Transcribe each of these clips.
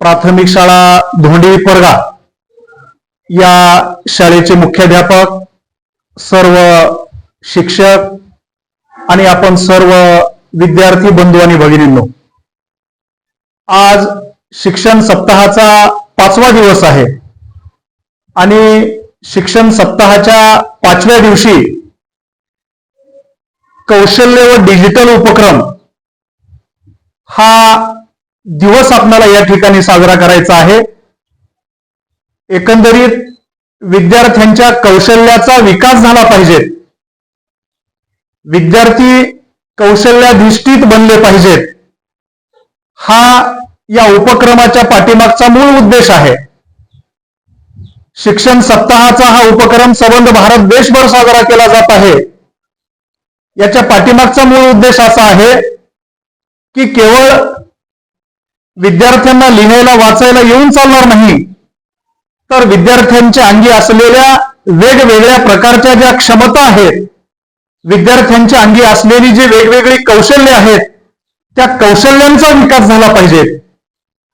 प्राथमिक शाळा धोंडी परगा या शाळेचे मुख्याध्यापक सर्व शिक्षक आणि आपण सर्व विद्यार्थी बंधू आणि भगिनींनो आज शिक्षण सप्ताहाचा पाचवा दिवस आहे आणि शिक्षण सप्ताहाच्या पाचव्या दिवशी कौशल्य व डिजिटल उपक्रम हा दिवस आपल्याला या ठिकाणी साजरा करायचा आहे. एकंदरीत विद्यार्थ्यांच्या कौशल्याचा विकास झाला पाहिजे. विद्यार्थी कौशल्याधिष्ठित बनले पाहिजेत. हा या उपक्रमाच्या पाठीमागचा मूळ उद्देश आहे. शिक्षण सप्ताहाचा हा उपक्रम सबंध भारत देशभर साजरा केला जात आहे. याच्या पाठीमागचा मूळ उद्देश असा आहे की केवळ विद्यार्थ्यांना लिहायला वाचायला येऊन चालणार नाही. तर विद्यार्थ्यांच्या अंगी असलेल्या वेगवेगळ्या प्रकारच्या ज्या क्षमता आहेत विद्यार्थ्यांच्या अंगी असलेली जी वेगवेगळी कौशल्य आहेत त्या कौशल्यांचा विकास झाला पाहिजे.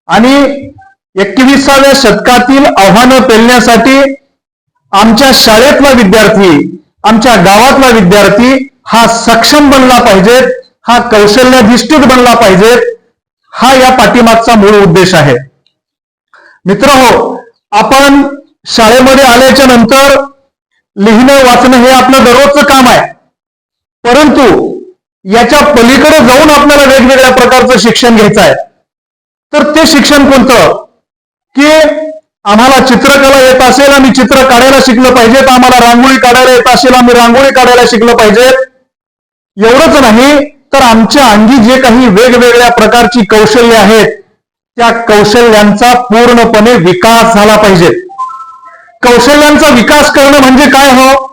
आणि एकविसाव्या शतकातील आव्हानं पेलण्यासाठी आमच्या शाळेतला विद्यार्थी आमच्या गावातला विद्यार्थी हा सक्षम बनला पाहिजेत हा कौशल्याधिष्ठित बनला पाहिजेत हा या पाठीमागचा मूळ उद्देश आहे. मित्र हो आपण शाळेमध्ये आल्याच्यानंतर लिहिणं वाचणं हे आपलं दररोजचं काम आहे. परंतु याच्या पलीकडे जाऊन आपल्याला वेगवेगळ्या प्रकारचं शिक्षण घ्यायचं आहे. तर ते शिक्षण कोणतं? की आम्हाला चित्रकला येत असेल आम्ही चित्र काढायला शिकलं पाहिजे तर आम्हाला रांगोळी काढायला येत असेल आम्ही रांगोळी काढायला शिकलं पाहिजे एवढंच नाही तर आमच्या अंगी जे काही वेगवेगळ्या प्रकारची कौशल्य आहेत त्या कौशल्यांचा पूर्णपणे विकास झाला पाहिजे. कौशल्यांचा विकास करणं म्हणजे काय हो?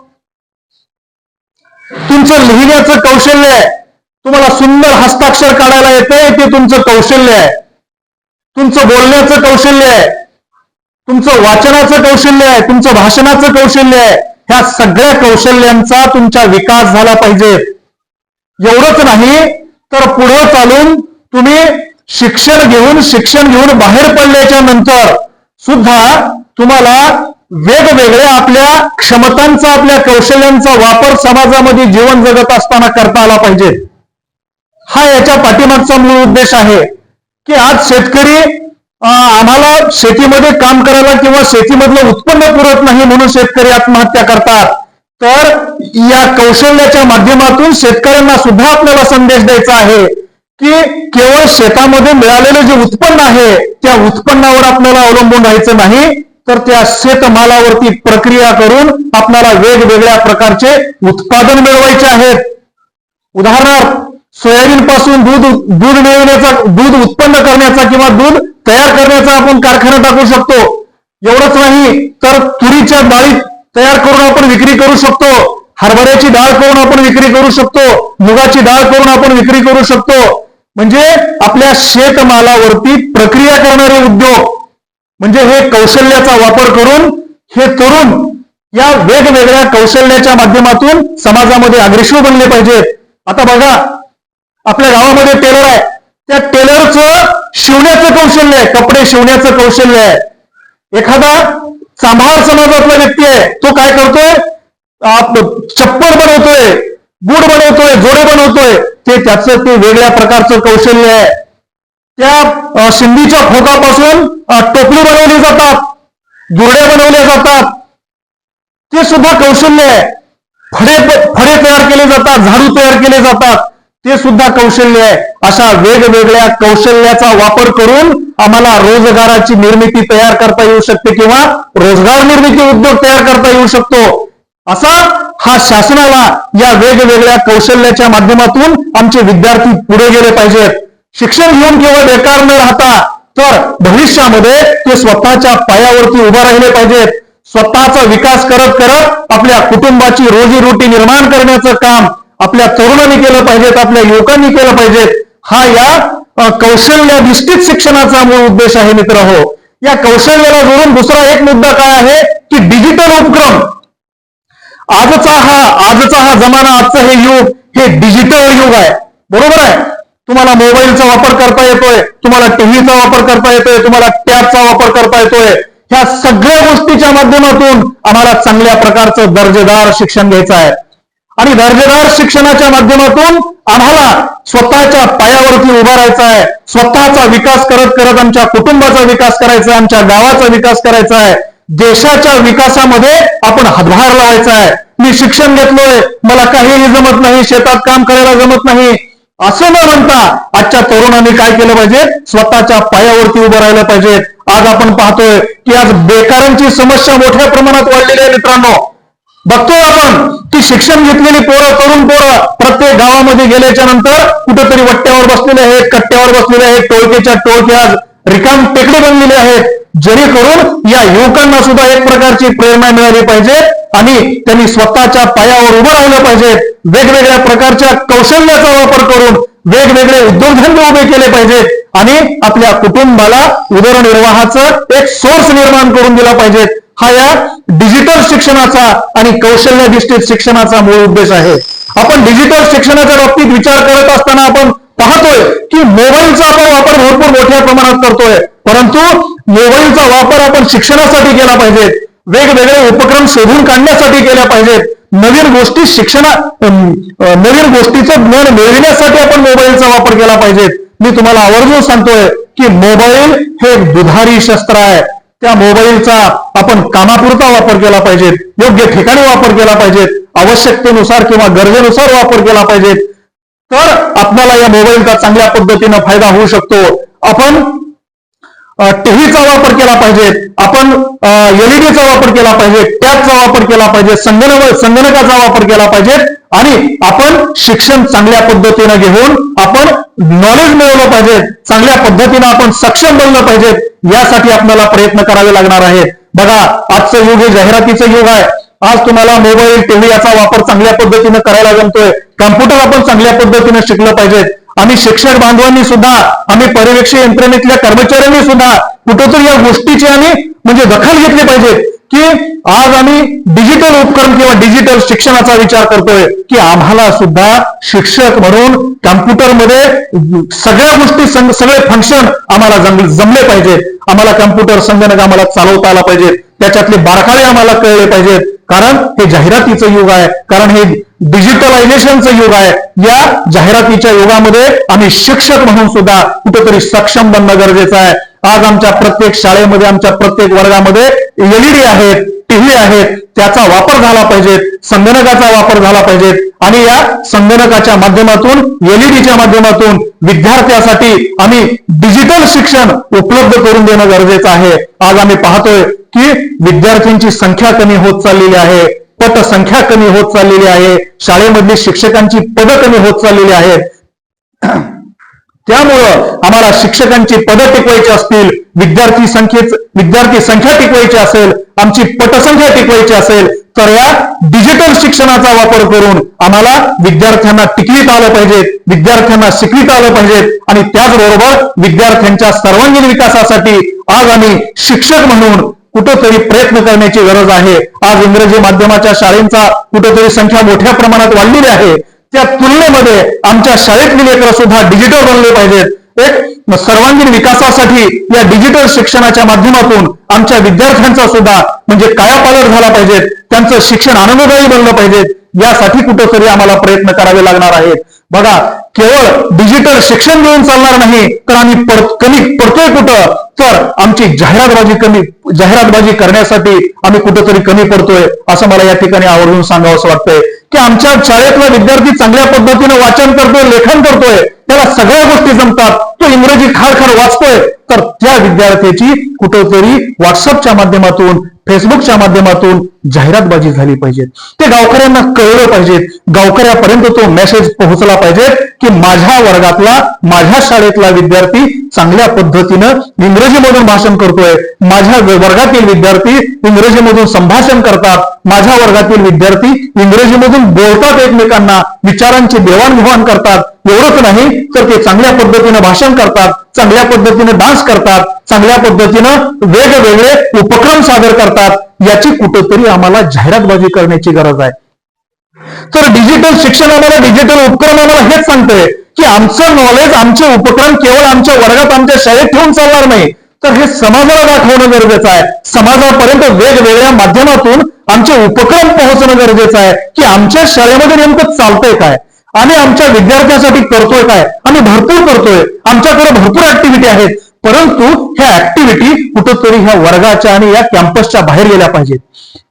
तुमचं लिहिण्याचं कौशल्य आहे. तुम्हाला सुंदर हस्ताक्षर काढायला येते ते तुमचं कौशल्य आहे. तुमचं बोलण्याचं कौशल्य आहे. तुमचं वाचनाचं कौशल्य आहे. तुमचं भाषणाचं कौशल्य आहे. ह्या सगळ्या कौशल्यांचा तुमचा विकास झाला पाहिजे. एवढंच नाही तर पुढे चालून तुम्ही शिक्षण घेऊन शिक्षण घेऊन बाहेर पडल्याच्या नंतर सुद्धा तुम्हाला वेगवेगळ्या आपल्या क्षमतांचा आपल्या कौशल्यांचा वापर समाजामध्ये जीवन जगत असताना करता आला पाहिजे. हा याच्या पाठीमागचा मूळ उद्देश आहे की आज शेतकरी आम्हाला शेतीमध्ये काम करायला किंवा शेतीमधलं उत्पन्न पुरत नाही म्हणून शेतकरी आत्महत्या करतात. तर या कौशल्याच्या माध्यमातून शेतकऱ्यांना सुद्धा आपल्याला संदेश द्यायचा आहे की केवळ शेतामध्ये मिळालेलं जे उत्पन्न आहे त्या उत्पन्नावर आपल्याला अवलंबून राहायचं नाही तर त्या शेतमालावरती प्रक्रिया करून आपल्याला वेगवेगळ्या प्रकारचे उत्पादन मिळवायचे आहेत. उदाहरणार्थ सोयाबीन पासून दूध दूध मिळवण्याचा दूध उत्पन्न करण्याचा किंवा दूध तयार करण्याचा आपण कारखाना टाकू शकतो. एवढंच नाही तर तुरीच्या डाळी तयार करून आपण विक्री करू शकतो. हरभऱ्याची डाळ करून आपण विक्री करू शकतो मुगाची डाळ करून आपण विक्री करू शकतो. म्हणजे आपल्या शेतमालावरती प्रक्रिया करणारे उद्योग म्हणजे हे कौशल्याचा वापर करून हे तरुण या वेगवेगळ्या कौशल्याच्या माध्यमातून समाजामध्ये अग्रेसर बनले पाहिजेत. आता बघा आपल्या गावामध्ये टेलर आहे. त्या टेलरचं शिवण्याचं कौशल्य आहे कपडे शिवण्याचं कौशल्य आहे. एखादा चांभार समाजातला व्यक्ती आहे तो काय करतोय? चप्पल बनवतोय बूट बनवतोय जोडे बनवतोय ते त्याचं ते वेगळ्या प्रकारचं कौशल्य आहे. त्या शिंदीच्या खोकापासून टोपली बनवली जातात दुरड्या बनवल्या जातात. ते सुद्धा कौशल्य आहे. फडे फडे तयार केले जातात झाडू तयार केले जातात. ते सुद्धा कौशल्य आहे. अशा वेगवेगळ्या कौशल्याचा वापर करून आम्हाला रोजगाराची निर्मिती तयार करता येऊ शकते किंवा रोजगार निर्मिती उद्योग तयार करता येऊ शकतो. असा हा शासनाला या वेगवेगळ्या कौशल्याच्या माध्यमातून आमचे विद्यार्थी पुढे गेले पाहिजेत. शिक्षण घेऊन केवळ बेकार न राहता तर भविष्यामध्ये ते स्वतःच्या पायावरती उभा राहिले पाहिजेत. स्वतःचा विकास करत करत आपल्या कुटुंबाची रोजीरोटी निर्माण करण्याचं काम आपल्या तरुणांनी केलं पाहिजेत आपल्या युवकांनी केलं पाहिजेत. हा या कौशल्य कौशल्याधिष्ठित शिक्षणाचा मूळ उद्देश आहे मित्र हो. या कौशल्याला जोडून दुसरा एक मुद्दा काय आहे? की डिजिटल उपक्रम. आजचा हा आजचा हा जमाना आजचं हे युग हे डिजिटल युग आहे. बरोबर आहे? तुम्हाला मोबाईलचा वापर करता येतोय तुम्हाला टीव्हीचा वापर करता येतोय तुम्हाला टॅबचा वापर करता येतोय. ह्या सगळ्या गोष्टीच्या माध्यमातून आम्हाला चांगल्या प्रकारचं दर्जेदार शिक्षण घ्यायचं आहे. आणि दर्जेदार शिक्षणाच्या माध्यमातून आम्हाला स्वतःच्या पायावरती उभा राहायचं आहे. स्वतःचा विकास करत करत आमच्या कुटुंबाचा विकास करायचा आहे आमच्या गावाचा विकास करायचा आहे. देशाच्या विकासामध्ये आपण हातभार लावायचा आहे. मी शिक्षण घेतलोय. मला काहीही जमत नाही. शेतात काम करायला जमत नाही. असं न म्हणता आजच्या तरुणांनी काय केलं पाहिजे? स्वतःच्या पायावरती उभं राहिलं पाहिजे. आज आपण पाहतोय की आज बेकारांची समस्या मोठ्या प्रमाणात वाढलेली आहे मित्रांनो. बघतोय आपण की शिक्षण घेतलेली पोरं तरुण पोरं प्रत्येक गावामध्ये गेल्याच्यानंतर कुठेतरी वट्ट्यावर बसलेले आहेत कट्ट्यावर बसलेले आहेत टोळकेच्या टोळके आज रिकाम टेकडे बनलेले आहेत. जेणेकरून या युवकांना सुद्धा एक प्रकारची प्रेरणा मिळाली पाहिजे आणि त्यांनी स्वतःच्या पायावर उभं राहिलं पाहिजे. वेगवेगळ्या प्रकारच्या कौशल्याचा वापर करून वेगवेगळे उद्योगधंदे उभे केले पाहिजेत आणि आपल्या कुटुंबाला उदरनिर्वाहाचं एक सोर्स निर्माण करून दिला पाहिजे. हा या डिजिटल शिक्षणाचा आणि कौशल्याधिष्ठित शिक्षणाचा मूळ उद्देश आहे. आपण डिजिटल शिक्षणाच्या बाबतीत विचार करत असताना आपण पाहतोय की मोबाईलचा आपण वापर भरपूर मोठ्या प्रमाणात करतोय. परंतु मोबाईलचा वापर आपण शिक्षणासाठी केला पाहिजे वेगवेगळे उपक्रम शोधून काढण्यासाठी केल्या पाहिजेत. नवीन गोष्टी शिक्षणा नवीन गोष्टीचं ज्ञान मिळविण्यासाठी आपण मोबाईलचा वापर केला पाहिजे मी तुम्हाला आवर्जून सांगतोय की मोबाईल हे दुधारी शस्त्र आहे. त्या मोबाईलचा आपण कामापुरता वापर केला पाहिजे योग्य ठिकाणी वापर केला पाहिजे आवश्यकतेनुसार किंवा गरजेनुसार वापर केला पाहिजे तर आपल्याला या मोबाईलचा चांगल्या पद्धतीनं फायदा होऊ शकतो. आपण टीव्हीचा वापर केला पाहिजे. आपण एलईडीचा वापर केला पाहिजे टॅबचा वापर केला पाहिजे संगणक संगणकाचा वापर केला पाहिजे आणि आपण शिक्षण चांगल्या पद्धतीनं घेऊन आपण नॉलेज मिळवलं पाहिजे चांगल्या पद्धतीनं आपण सक्षम बनलं पाहिजे यासाठी आपल्याला प्रयत्न करावे लागणार आहेत. बघा आजचं युग हे जाहिरातीचं युग आहे. आज तुम्हाला मोबाईल टीव्ही याचा वापर चांगल्या पद्धतीनं करायला जमतोय. कम्प्युटर आपण चांगल्या पद्धतीनं शिकलं पाहिजे आम्ही शिक्षक बांधवांनी सुद्धा आम्ही पर्यवेक्ष यंत्रणेतल्या कर्मचाऱ्यांनी सुद्धा कुठंतरी या गोष्टीची आम्ही म्हणजे दखल घेतली पाहिजे की आज आम्ही डिजिटल उपक्रम किंवा डिजिटल शिक्षणाचा विचार करतोय की आम्हाला सुद्धा शिक्षक म्हणून कम्प्युटरमध्ये सगळ्या गोष्टी सगळे फंक्शन आम्हाला जम- जमले पाहिजेत आम्हाला कम्प्युटर संगणक आम्हाला चालवता आला पाहिजे. त्याच्यातले बारकावे आम्हाला कळले पाहिजेत. कारण हे जाहिरातीचं युग आहे. कारण हे डिजिटलायझेशनचं युग आहे. या जाहिरातीच्या युगामध्ये आम्ही शिक्षक म्हणून सुद्धा कुठेतरी सक्षम बनणं गरजेचं आहे. आज आमच्या प्रत्येक शाळेमध्ये आमच्या प्रत्येक वर्गामध्ये एलईडी आहेत टीव्ही आहेत त्याचा वापर झाला पाहिजे संगणकाचा वापर झाला पाहिजे. आणि या संगणकाच्या माध्यमातून एलईडीच्या माध्यमातून विद्यार्थ्यासाठी आम्ही डिजिटल शिक्षण उपलब्ध करून देणं गरजेचं आहे. आज आम्ही पाहतोय की विद्यार्थ्यांची संख्या कमी होत चाललेली आहे. पटसंख्या कमी होत चाललेली आहे शाळेमधली शिक्षकांची पदं कमी होत चाललेली आहेत. त्यामुळं आम्हाला शिक्षकांची पदं टिकवायची असतील विद्यार्थी संख्येच विद्यार्थी संख्या टिकवायची असेल आमची पटसंख्या टिकवायची असेल तर या डिजिटल शिक्षणाचा वापर करून आम्हाला विद्यार्थ्यांना टिकवीत आलं पाहिजे विद्यार्थ्यांना शिकवित आलं पाहिजे आणि त्याचबरोबर विद्यार्थ्यांच्या सर्वांगीण विकासासाठी आज आम्ही शिक्षक म्हणून कुठंतरी प्रयत्न करण्याची गरज आहे. आज इंग्रजी माध्यमाच्या शाळेंचा कुठंतरी संख्या मोठ्या प्रमाणात वाढलेली आहे. त्या तुलनेमध्ये आमच्या शाळेतली लेकरं सुद्धा डिजिटल बनले पाहिजेत. एक सर्वांगीण विकासासाठी या डिजिटल शिक्षणाच्या माध्यमातून आमच्या विद्यार्थ्यांचा सुद्धा म्हणजे कायापालट झाला पाहिजेत. त्यांचं शिक्षण आनंददायी बनलं पाहिजेत. यासाठी कुठंतरी आम्हाला प्रयत्न करावे लागणार आहेत. बघा केवळ डिजिटल शिक्षण घेऊन चालणार नाही तर आम्ही कमी पडतोय कुठं? तर आमची जाहिरातबाजी कमी जाहिरातबाजी करण्यासाठी आम्ही कुठेतरी कमी पडतोय असं मला या ठिकाणी आवर्जून सांगावं असं वाटतंय. की आमच्या शाळेतला विद्यार्थी चांगल्या पद्धतीनं वाचन करतोय लेखन करतोय त्याला सगळ्या गोष्टी जमतात. तो इंग्रजी खाडखाड वाचतोय. तर त्या विद्यार्थ्याची कुठंतरी व्हॉट्सअपच्या माध्यमातून फेसबुकच्या माध्यमातून जाहिरातबाजी झाली पाहिजे ते गावकऱ्यांना कळलं पाहिजे गावकऱ्यापर्यंत तो मेसेज पोहोचला पाहिजे की माझ्या वर्गातला माझ्या शाळेतला विद्यार्थी चांगल्या पद्धतीनं इंग्रजीमधून भाषण करतोय. माझ्या वर्गातील विद्यार्थी इंग्रजीमधून संभाषण करतात. माझ्या वर्गातील विद्यार्थी इंग्रजीमधून बोलतात एकमेकांना. विचारांची देवाणघेवाण करतात. एवढंच नाही तर ते चांगल्या पद्धतीनं भाषण करतात चांगल्या पद्धतीनं डान्स करतात चांगल्या पद्धतीनं वेगवेगळे उपक्रम सादर करतात याची कुठंतरी आम्हाला जाहिरातबाजी करण्याची गरज आहे. तर डिजिटल शिक्षण आम्हाला डिजिटल उपक्रम आम्हाला हेच सांगतंय की आमचं नॉलेज आमचे उपक्रम केवळ आमच्या वर्गात आमच्या शाळेत ठेवून चालणार नाही. तर हे समाजाला दाखवणं गरजेचं आहे. समाजापर्यंत वेगवेगळ्या माध्यमातून आमचे उपक्रम पोहोचणं गरजेचं आहे की आमच्या शाळेमध्ये नेमकं चालतंय काय? आम्ही आमच्या विद्यार्थ्यांसाठी करतोय काय? आम्ही भरपूर करतोय. आमच्याकडे भरपूर ऍक्टिव्हिटी आहेत. परंतु ह्या ऍक्टिव्हिटी कुठंतरी ह्या वर्गाच्या आणि या कॅम्पसच्या बाहेर गेल्या पाहिजेत.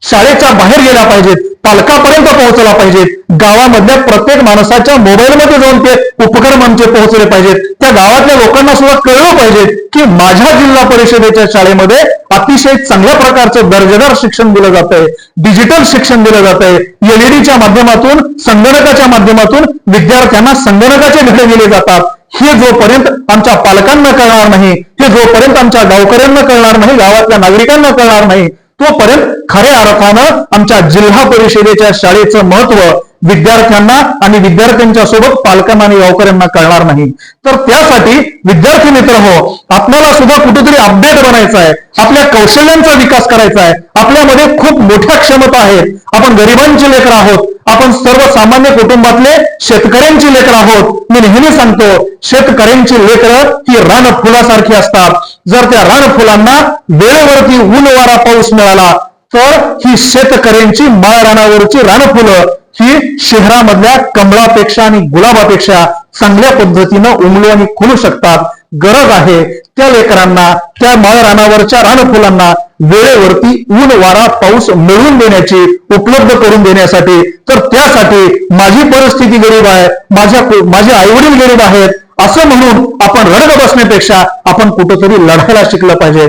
शाळेच्या बाहेर गेल्या पाहिजेत. पालकापर्यंत पोहोचला पाहिजेत. गावामधल्या प्रत्येक माणसाच्या मोबाईलमध्ये जाऊन ते उपक्रम आमचे पोहोचले पाहिजेत. त्या गावातल्या लोकांना सुद्धा कळलं पाहिजे की माझ्या जिल्हा परिषदेच्या शाळेमध्ये अतिशय चांगल्या प्रकारचं दर्जेदार शिक्षण दिलं जात आहे डिजिटल शिक्षण दिलं जात आहे एलईडीच्या माध्यमातून संगणकाच्या माध्यमातून विद्यार्थ्यांना संगणकाचे धडे दिले जातात. हे जोपर्यंत आमच्या पालकांना कळणार नाही हे जोपर्यंत आमच्या गावकऱ्यांना कळणार नाही गावातल्या नागरिकांना कळणार नाही तोपर्यंत खऱ्या अर्थानं आमच्या जिल्हा परिषदेच्या शाळेचं महत्त्व विद्यार्थ्यांना आणि विद्यार्थ्यांच्या सोबत पालकांना आणि गावकऱ्यांना कळणार नाही. तर त्यासाठी विद्यार्थी मित्र हो आपल्याला सुद्धा कुठेतरी अपडेट बनायचं आहे. आपल्या कौशल्यांचा विकास करायचा आहे. आपल्यामध्ये खूप मोठ्या क्षमता आहेत. आपण गरिबांची लेकर आहोत. आपण सर्वसामान्य कुटुंबातले शेतकऱ्यांची लेकर आहोत. मी नेहमी सांगतो शेतकऱ्यांची लेकरं ही रान फुलासारखी असतात. जर त्या रान फुलांना वेळेवरती ऊन वारा पाऊस मिळाला तर ही शेतकऱ्यांची माळरानावरची रानफुलं ही शहरामधल्या कमळापेक्षा आणि गुलाबापेक्षा चांगल्या पद्धतीनं उमलू आणि खुलू शकतात. गरज आहे त्या लेकरांना त्या माळरानावरच्या रानफुलांना वेळेवरती ऊन वारा पाऊस मिळवून देण्याची उपलब्ध करून देण्यासाठी. तर त्यासाठी माझी परिस्थिती गरीब आहे माझ्या माझे आईवडील गरीब आहेत असं म्हणून आपण रडत बसण्यापेक्षा आपण कुठंतरी लढायला शिकलं पाहिजे.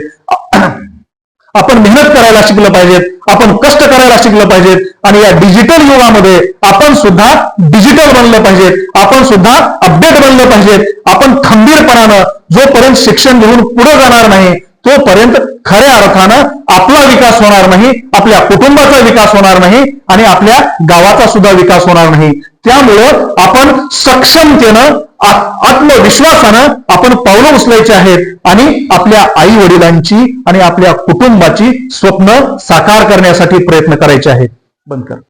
आपण मेहनत करायला शिकलं पाहिजेत आपण कष्ट करायला शिकलं पाहिजेत आणि या डिजिटल युगामध्ये आपण सुद्धा डिजिटल बनलं पाहिजेत आपण सुद्धा अपडेट बनलं पाहिजेत. आपण खंबीरपणानं जोपर्यंत शिक्षण घेऊन पुढे जाणार नाही तोपर्यंत खऱ्या अर्थानं आपला विकास होणार नाही आपल्या कुटुंबाचा विकास होणार नाही आणि आपल्या गावाचा सुद्धा विकास होणार नाही. त्यामुळं आपण सक्षमतेनं आत्मविश्वासानं आपण पावलं उचलायची आहेत आणि आपल्या आई वडिलांची आणि आपल्या कुटुंबाची स्वप्न साकार करण्यासाठी प्रयत्न करायचे आहेत. बंद कर.